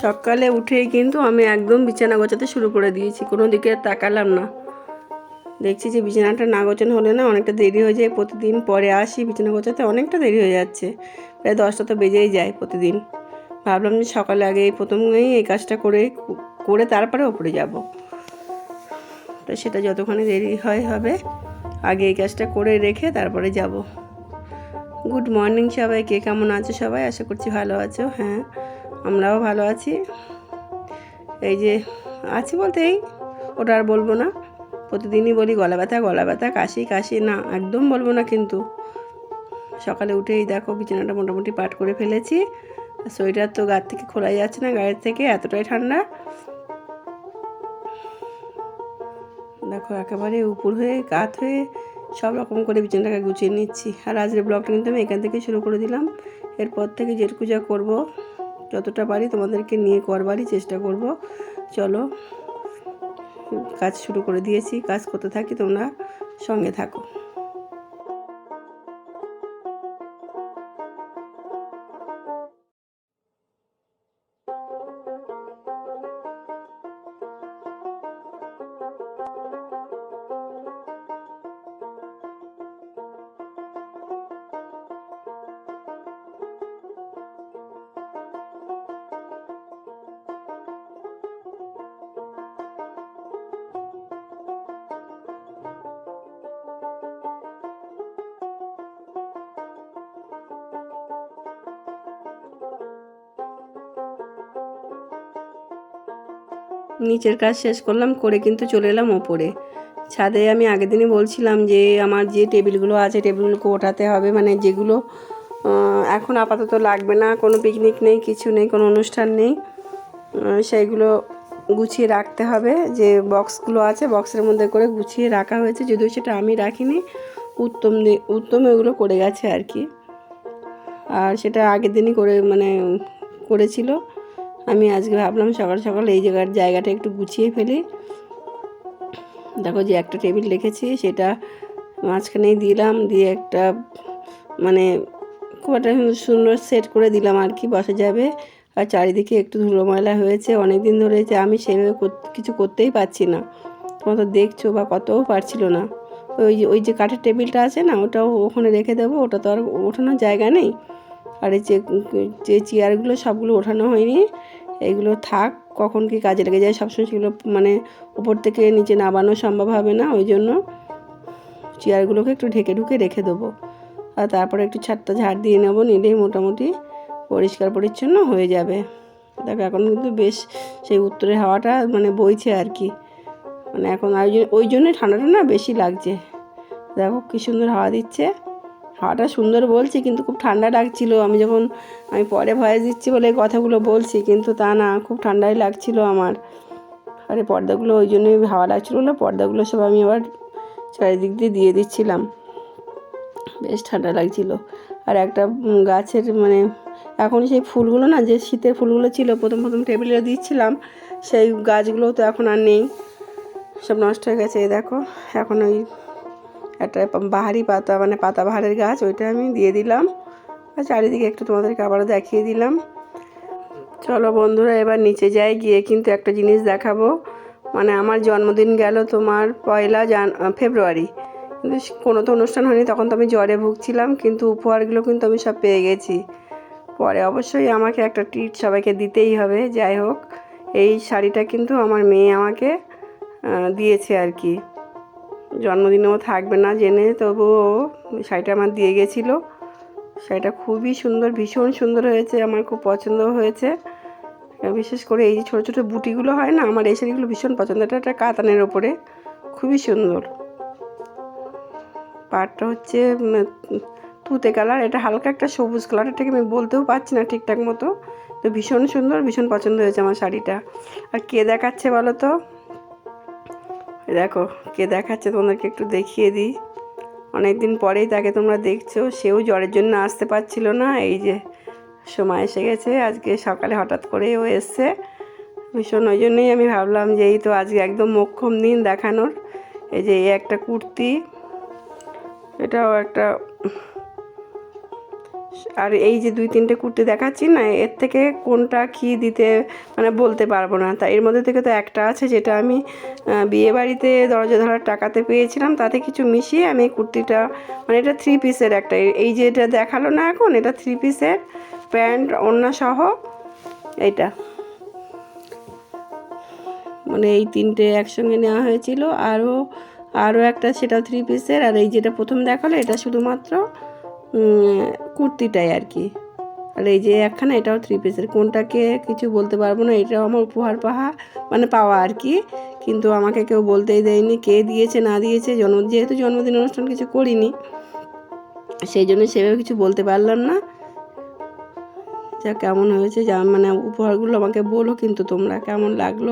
সকালে উঠেই কিন্তু আমি একদম বিছানা গোছাতে শুরু করে দিয়েছি, কোনো দিকে তাকালাম না। দেখছি যে বিছানাটা না গোছানো হলে না অনেকটা দেরি হয়ে যায়, প্রতিদিন পরে আসি বিছানা গোছাতে অনেকটা দেরি হয়ে যাচ্ছে, প্রায় দশটা তো বেজেই যায় প্রতিদিন। ভাবলাম যে সকালে আগে এই প্রথমেই এই কাজটা করে করে তারপরে ওপরে যাব। তো সেটা যতক্ষণে দেরি হয় হবে, আগে এই কাজটা করে রেখে তারপরে যাব। গুড মর্নিং সবাই, কে কেমন আছো সবাই? আশা করছি ভালো আছো হ্যাঁ। আমরাও ভালো আছি। এই যে আছি বলতে এই, ওটা আর বলব না। প্রতিদিনই বলি গলা ব্যথা গলা ব্যথা, কাশি কাশি, না, একদম বলব না কিন্তু। সকালে উঠেই দেখো বিছানাটা মোটামুটি পাট করে ফেলেছি। সোয়েটার তো গার থেকে খোলাই যাচ্ছে না, গায়ের থেকে এতটাই ঠান্ডা। দেখো একেবারে উপর হয়ে, গাত হয়ে সব রকম করে বিছানাটাকে গুছিয়ে নিচ্ছি। আর আজকের ব্লগটা কিন্তু আমি এখান থেকে শুরু করে দিলাম। এরপর থেকে যেটুকু যা করব যতটা পারি তোমাদেরকে নিয়ে করবারই চেষ্টা করব। চলো, কাজ শুরু করে দিয়েছি। কাজ করতে থাকি তোমরা সঙ্গে থাকো। নিচের কাজ শেষ করলাম, করে কিন্তু চলে এলাম ওপরে। ছাদে আমি আগের দিনই বলছিলাম যে, আমার যে টেবিলগুলো আছে, টেবিলগুলোকে ওঠাতে হবে মানে যেগুলো এখন আপাতত লাগবে না, কোনো পিকনিক নেই, কিছু নেই, কোনো অনুষ্ঠান নেই সেইগুলো গুছিয়ে রাখতে হবে, যে বক্সগুলো আছে বক্সের মধ্যে করে গুছিয়ে রাখা হয়েছে, যদিও সেটা আমি রাখিনি, উত্তম উত্তম এগুলো করে গেছে আর কি। আর সেটা আগের দিনই করে মানে করেছিল। আমি আজকে ভাবলাম সকাল সকাল এই জায়গার জায়গাটা একটু গুছিয়ে ফেলি। দেখো যে একটা টেবিল রেখেছি, সেটা মাঝখানেই দিলাম, দিয়ে একটা মানে খুব একটা সুন্দর সেট করে দিলাম আর কি, বসা যাবে। আর চারিদিকে একটু ধুলো ময়লা হয়েছে অনেক দিন ধরে যে আমি সেভাবে কিছু করতেই পারছি না। তোমরা তো দেখছ বা কতও পারছিল না। ওই যে ওই যে কাঠের টেবিলটা আছে না, ওটাও ওখানে রেখে দেবো, ওটা তো আর ওঠানোর জায়গা নেই। আর এই যে যে চেয়ারগুলো সবগুলো ওঠানো হয়নি এগুলো থাক, কখন কি কাজে লেগে যায় সবসময় সেগুলো মানে উপর থেকে নিচে নামানো সম্ভব হবে না, ওই জন্য চেয়ারগুলোকে একটু ঢেকে ঢুকে রেখে দেবো। আর তারপরে একটু ছাদটা ঝাড় দিয়ে নেব, নিলেই মোটামুটি পরিষ্কার পরিচ্ছন্ন হয়ে যাবে। দেখো, এখন কিন্তু বেশ সেই উত্তরের হাওয়াটা মানে বইছে আর কি। মানে এখন ওই জন্য ঠান্ডাটা না বেশি লাগছে। দেখো, কী সুন্দর হাওয়া দিচ্ছে। হাওয়াটা সুন্দর বলছি, কিন্তু খুব ঠান্ডা লাগছিল। আমি যখন, আমি পরে ভয়েস দিচ্ছি বলে এই কথাগুলো বলছি, কিন্তু তা না, খুব ঠান্ডাই লাগছিল আমার। আর এই পর্দাগুলো ওই জন্যই হাওয়া লাগছিল বলে পর্দাগুলো সব আমি আবার চারিদিক দিয়ে দিয়ে দিচ্ছিলাম। বেশ ঠান্ডা লাগছিল। আর একটা গাছের মানে এখন সেই ফুলগুলো না, যে শীতের ফুলগুলো ছিল, প্রথম প্রথম টেবিলে দিচ্ছিলাম, সেই গাছগুলো তো এখন আর নেই। সব নষ্ট হয়ে গেছে দেখো, এখন ওই একটা বাহারি পাতা মানে পাতা পাতাবাহারের গাছ, ওইটা আমি দিয়ে দিলাম। আর চারিদিকে একটু তোমাদেরকে আবারও দেখিয়ে দিলাম। চলো বন্ধুরা, এবার নিচে যাই, গিয়ে কিন্তু একটা জিনিস দেখাবো। মানে আমার জন্মদিন গেল তোমার পয়লা জান ফেব্রুয়ারি। কিন্তু কোনো তো অনুষ্ঠান হয়নি, তখন তো আমি জ্বরে ভুগছিলাম, কিন্তু উপহারগুলো কিন্তু আমি সব পেয়ে গেছি। পরে অবশ্যই আমাকে একটা ট্রিট সবাইকে দিতেই হবে, যাই হোক। এই শাড়িটা কিন্তু আমার মেয়ে আমাকে দিয়েছে আর কি। জন্মদিনেও থাকবে না জেনে, তবুও শাড়িটা আমার দিয়ে গেছিল। শাড়িটা খুবই সুন্দর, ভীষণ সুন্দর হয়েছে, আমার খুব পছন্দ হয়েছে। বিশেষ করে এই যে ছোটো ছোটো বুটিগুলো হয় না, আমার এই শাড়িগুলো ভীষণ পছন্দ, এটা একটা কাতানের ওপরে, খুবই সুন্দর। পাটটা হচ্ছে তুতে কালার, এটা হালকা একটা সবুজ কালার, এটাকে আমি বলতেও পারছি না ঠিকঠাক মতো, তো ভীষণ সুন্দর, ভীষণ পছন্দ হয়েছে আমার শাড়িটা। আর কে দেখাচ্ছে বলো তো? দেখো, কে দেখাচ্ছে তোমাদেরকে একটু দেখিয়ে দিই। অনেক দিন পরেই তাকে তোমরা দেখছ, সেও জ্বরের জন্য আসতে পারছিল না। এই যে, সময় এসে গেছে, আজকে সকালে হঠাৎ করে ও এসছে। ভীষণ, ওই জন্যই আমি ভাবলাম যে এই তো আজকে একদম মোক্ষম দিন দেখানোর। এই যে, এই একটা কুর্তি, এটাও একটা আর এই যে দুই তিনটে কুর্তি দেখাচ্ছি না, এর থেকে কোনটা কি দিতে মানে বলতে পারব না। তা এর মধ্যে থেকে তো একটা আছে যেটা আমি বিয়ে বাড়িতে দরজা ধরার টাকাতে পেয়েছিলাম, তাতে কিছু মিশিয়ে আমি কুর্তিটা মানে এটা থ্রি পিসের একটা। এই- যে এটা দেখাল না এখন, এটা থ্রি পিসের প্যান্ট, ওড়না সহ, এইটা। মানে এই তিনটে একসঙ্গে নেওয়া হয়েছিল। আরও আরও একটা সেটা থ্রি পিসের আর এই যেটা প্রথম দেখাল, এটা শুধুমাত্র কুর্তিটাই আর কি। আর এই যে একখানা, এটাও থ্রি পিসের কোনটাকে কিছু বলতে পারব না, এটাও আমার উপহার পাহা মানে পাওয়া আর কি। কিন্তু আমাকে কেউ বলতেই দেয়নি কে দিয়েছে, না দিয়েছে। জন্ম, যেহেতু জন্মদিন অনুষ্ঠান কিছু করিনি, সেই জন্য সেভাবে কিছু বলতে পারলাম না। যা কেমন হয়েছে, যা মানে উপহারগুলো আমাকে বলো কিন্তু তোমরা কেমন লাগল।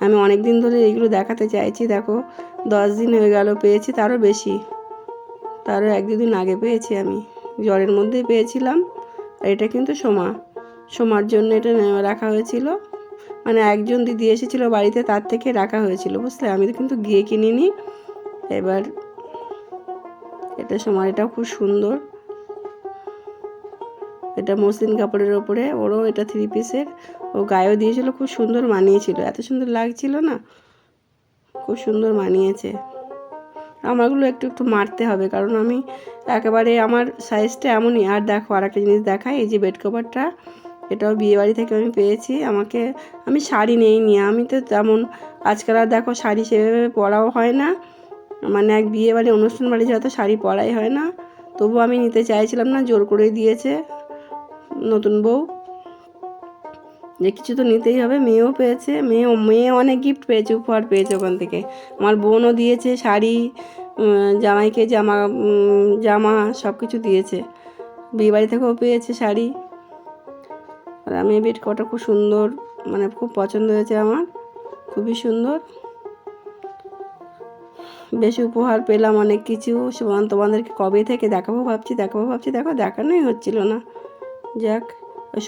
আমি অনেক দিন ধরে এইগুলো দেখাতে চাইছি, দেখো, দশ দিন হয়ে গেল, পেয়েছি তারও বেশি। তারও এক দুদিন আগে পেয়েছি আমি। জ্বরের মধ্যেই পেয়েছিলাম। আর এটা কিন্তু সোমা। সোমার জন্য এটা রাখা হয়েছিল। মানে একজন দিদি এসেছিল বাড়িতে, তার থেকে রাখা হয়েছিল, বুঝলে? আমি তো কিন্তু গিয়ে কিনিনি। এবার এটা সোমার, এটাও খুব সুন্দর। এটা মসলিন কাপড়ের ওপরে, ওরও এটা থ্রি পিসের ও গায়েও দিয়েছিল, খুব সুন্দর মানিয়েছিল। এত সুন্দর লাগছিল না? খুব সুন্দর মানিয়েছে। আমারগুলো একটু একটু মারতে হবে, কারণ আমি একেবারে আমার সাইজটা এমনই। আর দেখো আর একটা জিনিস দেখাই, এই যে বেড কভারটা এটাও বিয়েবাড়ি থেকে আমি পেয়েছি। আমাকে, আমি শাড়ি নেইনি। আমি তো তেমন, আজকাল আর দেখো, শাড়ি সেভাবে পরাও হয় না। মানে এক বিয়ে বাড়ি, অনুষ্ঠান বাড়ি যত শাড়ি পরাই হয় না। তবু আমি নিতে চাইছিলাম না, জোর করে দিয়েছে নতুন বউ। যে কিছু তো নিতেই হবে, মেয়েও পেয়েছে, মেয়ে মেয়ে অনেক গিফট পেয়েছে, উপহার পেয়েছে ওখান থেকে। আমার বোনও দিয়েছে, শাড়ি জামাইকে জামা জামা সব কিছু দিয়েছে। বিয়ে বাড়ি থেকেও পেয়েছে শাড়ি। আর আমি বেড কটা খুব সুন্দর মানে খুব পছন্দ হয়েছে আমার, খুবই সুন্দর। বেশি উপহার পেলাম অনেক কিছু তোমাদেরকে কবে থেকে দেখাবো ভাবছি দেখাবো ভাবছি, দেখো, দেখানোই হচ্ছিল না। যাক।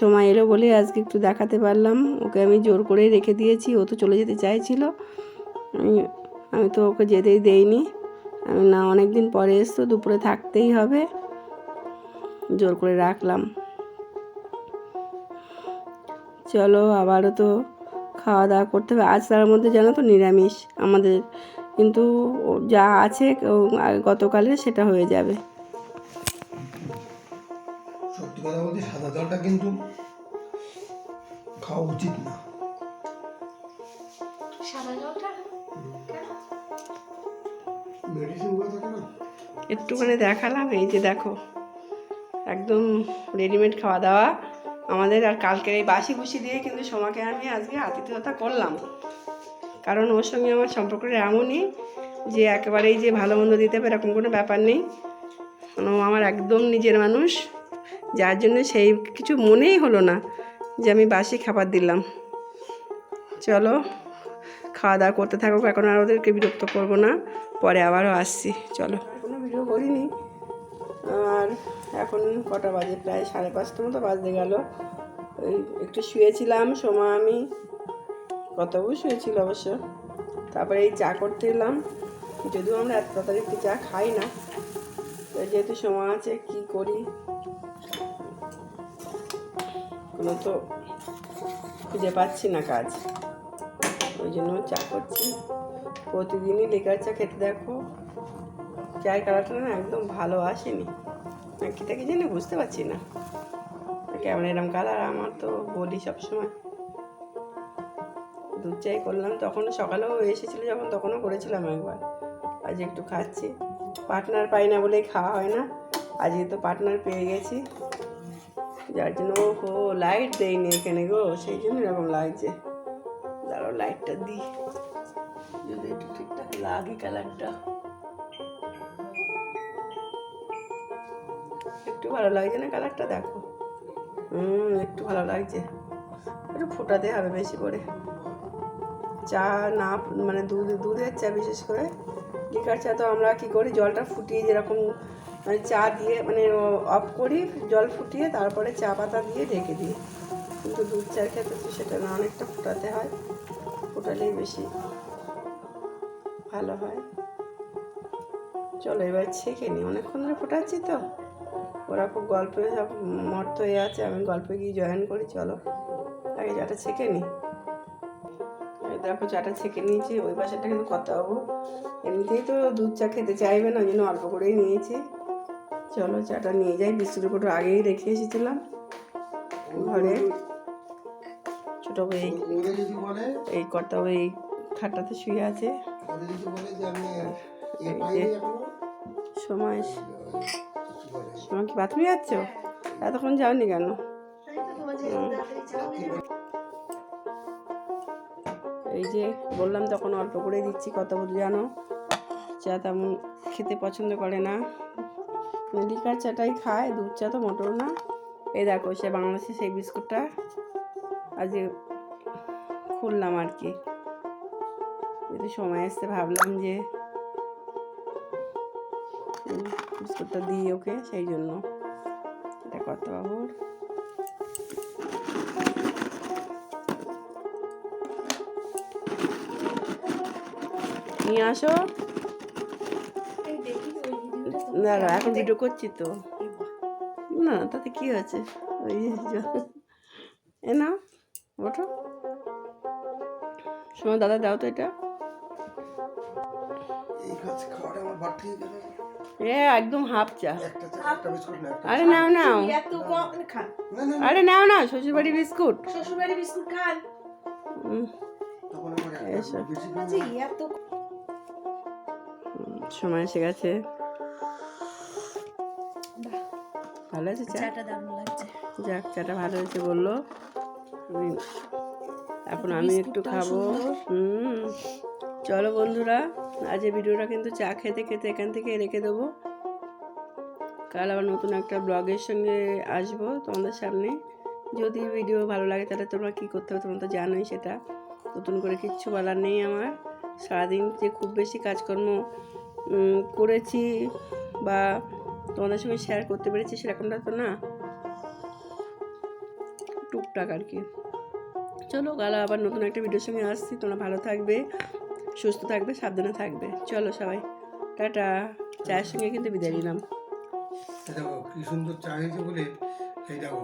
সময় এলো বলে আজকে একটু দেখাতে পারলাম। ওকে আমি জোর করেই রেখে দিয়েছি, ও তো চলে যেতে চাইছিল। আমি তো ওকে যেতেই দেইনি। আমি না অনেক দিন পরে এসতো দুপুরে থাকতেই হবে। জোর করে রাখলাম। চলো, আবারও তো খাওয়া দাওয়া করতে হবে। আজ তার মধ্যে জানো তো নিরামিষ। আমাদের কিন্তু যা আছে গতকালের সেটা হয়ে যাবে। কথা বলতে সাদা জলটা কিন্তু খাওয়া উচিত না। একটুখানি দেখালাম এই যে দেখো একদম রেডিমেড খাওয়া দাওয়া। আমাদের আর কালকের এই বাসি খুশি দিয়ে কিন্তু সোমাকে আমি আজকে আতিথ্যতা করলাম। কারণ ওর সঙ্গে আমার সম্পর্কটা এমনই যে একেবারেই যে ভালো মন্দ দিতে হবে এরকম কোনো ব্যাপার নেই। মানে ও আমার একদম নিজের মানুষ। যার জন্য সেই কিছু মনেই হলো না যে আমি বাসি খাবার দিলাম। চলো, খাওয়া দাওয়া করতে থাকুক, এখন আর ওদেরকে বিরক্ত করব না। পরে আবারও আসছি, চলো। কোনো ভিডিও করিনি। আর এখন কটা বাজে? প্রায় সাড়ে পাঁচটার মতো বাজতে গেল। ওই একটু শুয়েছিলাম সময় আমি। কতবু শুয়েছিল অবশ্য। তারপরে এই চা করতে এলাম। যদিও আমরা এত তাড়াতাড়ি চা খাই না যেহেতু সময় আছে, কি করি? কোনো তো খুঁজে পাচ্ছি না কাজ। ওই জন্য চা করছি। প্রতিদিনই লেকার চা খেতে দেখো, চায়ের কালারটা না একদম ভালো আসেনি। কী থেকে জানি বুঝতে পারছি না। কেমন এরম কালার, আমার তো বলি সবসময়। দুধ চাই করলাম তখন সকালেও এসেছিল যখন, তখনও করেছিলাম একবার। আজ একটু খাচ্ছি। পার্টনার পাই না বলেই খাওয়া হয় না। আজকে তো পার্টনার পেয়ে গেছি। যার জন্য ও লাইট দেয়নি এখানে গো, সেই জন্য এরকম লাগছে। দাঁড়াও লাইটটা দিই যদি একটু ঠিকঠাক লাগে কালারটা একটু ভালো লাগছে না কালারটা দেখো। হুম, একটু ভালো লাগছে। একটু ফোটাতে হবে বেশি করে। চা না মানে দুধ, দুধের চা বিশেষ করে। লিকার চা তো আমরা কি করি, জলটা ফুটিয়ে যেরকম মানে চা দিয়ে মানে অফ করি, জল ফুটিয়ে তারপরে চা পাতা দিয়ে ঢেকে দিই। কিন্তু দুধ চার ক্ষেত্রে তো সেটা না, অনেকটা ফোটাতে হয়, ফোটালেই বেশি ভালো হয়। চলো, এবার ছেঁকে নিই। অনেকক্ষণ ধরে ফোটাচ্ছি তো। ওরা খুব গল্পে সব মর্ত হয়ে আছে, আমি গল্পে গিয়ে জয়েন করি, চলো। আগে চাটা ছেঁকে নিই। দেখো, চাটা ছেঁকে নিয়েছি, ওই পাশেরটা কিন্তু কথা হব এমনিতেই তো দুধ চা খেতে চাইবে না, ওই জন্য অল্প করেই নিয়েছি। চলো চাটা নিয়ে যাই বিস্কুটের কোটো আগেই রেখে এসেছিলাম ঘরে। ছোটো বলে এই কর্তা এই খাটটাতে শুয়ে আছে। সময় সময় কি বাথরুমে যাচ্ছ? এতক্ষণ যাওনি কেন? এই যে বললাম তখন অল্প করে দিচ্ছি কত জানো? চা তেমন খেতে পছন্দ করে না। লিকার চাটাই খায়, দুধ চা তো মোটেও না। এই দেখো, সে বাংলাদেশে সেই বিস্কুটটা আজকে খুললাম আর কি। যদি সময় আসতে ভাবলাম যে বিস্কুটটা দিই ওকে, সেই জন্য। এটা কত বাবুর। নিয়ে আসো। দাঁড়া এখন ভিডিও করছি তো। না তাতে কি হয়েছে? ওই এ না ওঠো। সময় দাদা দাও তো এটা। এ একদম হাফ চা। একটা চা একটা বিস্কুট না একটা আরে নাও নাও। এত কম খান। না না আরে নাও না শ্বশুরবাড়ি বিস্কুট। শ্বশুরবাড়ি খান। আচ্ছা সময় এসে গেছে। ভালো আছে চাটা? দারুণ লাগছে। যাক চাটা ভালো হয়েছে বলল। এখন আমি একটু খাব। হুম চলো বন্ধুরা আজ এই ভিডিওটা কিন্তু চা খেতে খেতে এখান থেকে রেখে দেবো। কাল আবার নতুন একটা ব্লগের সঙ্গে আসব তোমাদের সামনে। যদি ভিডিও ভালো লাগে তাহলে তোমরা কী করতে হবে তোমরা তো জানোই সেটা। নতুন করে কিচ্ছু বলার নেই আমার। সারাদিন যে খুব বেশি কাজকর্ম করেছি বা তোমাদের সঙ্গে শেয়ার করতে পেরেছি, সেরকমটা তো না? টুকটাক আর কি। চলো গালা আবার নতুন একটা ভিডিওর সঙ্গে আসছি। তোমরা ভালো থাকবে, সুস্থ থাকবে, সাবধানে থাকবে। চলো সবাই, টাটা। চায়ের সঙ্গে কিন্তু বিদায় নিলাম। কি সুন্দর চা হয়েছে বলে দেখো।